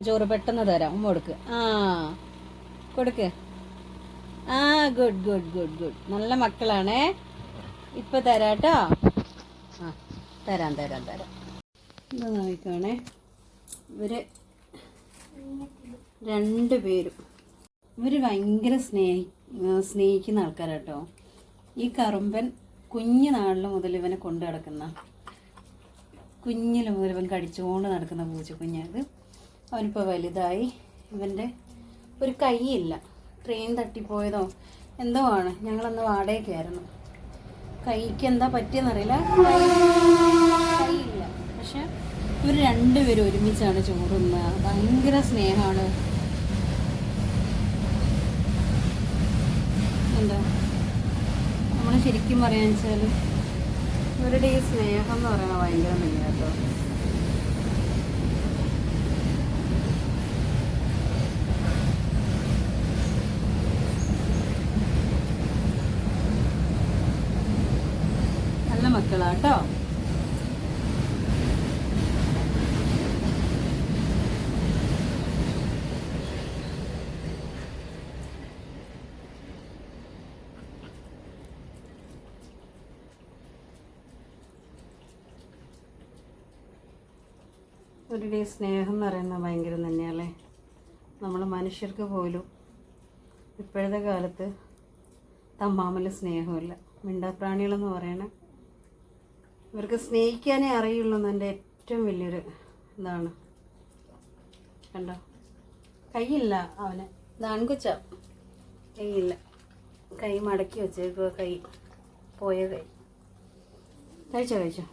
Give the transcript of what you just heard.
ചോറ് പെട്ടെന്ന് തരാം ഉമ്മ കൊടുക്ക്. ആ കൊടുക്ക്. ആ ഗുഡ് ഗുഡ് ഗുഡ് ഗുഡ് നല്ല മക്കളാണേ. ഇപ്പൊ തരാട്ടോ ആ തരാം തരാം തരാം. ഇത് നോക്കണേ ഇവർ രണ്ട് പേരും. ഇവർ ഭയങ്കര സ്നേഹി സ്നേഹിക്കുന്ന ആൾക്കാരാട്ടോ ഈ കറുമ്പൻ കുഞ്ഞു നാളിൽ മുതൽ ഇവനെ കൊണ്ടു നടക്കുന്ന കുഞ്ഞിൽ മുതൽ ഇവൻ കടിച്ചുകൊണ്ട് നടക്കുന്ന പൂച്ചക്കുഞ്ഞത് അവനിപ്പോൾ വലുതായി. ഇവന്റെ ഒരു കൈയില്ല. ട്രെയിൻ തട്ടിപ്പോയതോ എന്തോ ആണ്. ഞങ്ങളന്ന് വാടകയ്ക്കായിരുന്നു. കൈക്ക് എന്താ പറ്റിയെന്നറിയില്ല. കൈയില്ല. പക്ഷെ ഇവർ രണ്ടുപേരും ഒരുമിച്ചാണ് ചോറുന്നത്. ഭയങ്കര സ്നേഹമാണ് എന്താ? നമ്മൾ ശരിക്കും പറയാന്ന് വെച്ചാൽ ഇവരുടെ ഈ സ്നേഹം എന്ന് പറയുന്നത് ഭയങ്കര മെയിൻ കേട്ടോ മക്കളാട്ടോ ഇവരുടെ സ്നേഹം എന്ന് പറയുന്നത് ഭയങ്കര തന്നെയല്ലേ? നമ്മൾ മനുഷ്യർക്ക് പോലും ഇപ്പോഴത്തെ കാലത്ത് തമ്മാമല സ്നേഹമില്ല. മിണ്ടാപ്രാണികളെന്ന് പറയണേ ഇവർക്ക് സ്നേഹിക്കാനേ അറിയുള്ളൂ എന്നതിന്റെ ഏറ്റവും വലിയൊരു ഇതാണ്. കണ്ടോ? കൈയില്ല അവന്. കൊച്ച കൈയില്ല കൈ മടക്കി വെച്ചേക്കുക കൈ. പോയ കൈ. കഴിച്ചോ കഴിച്ചോ?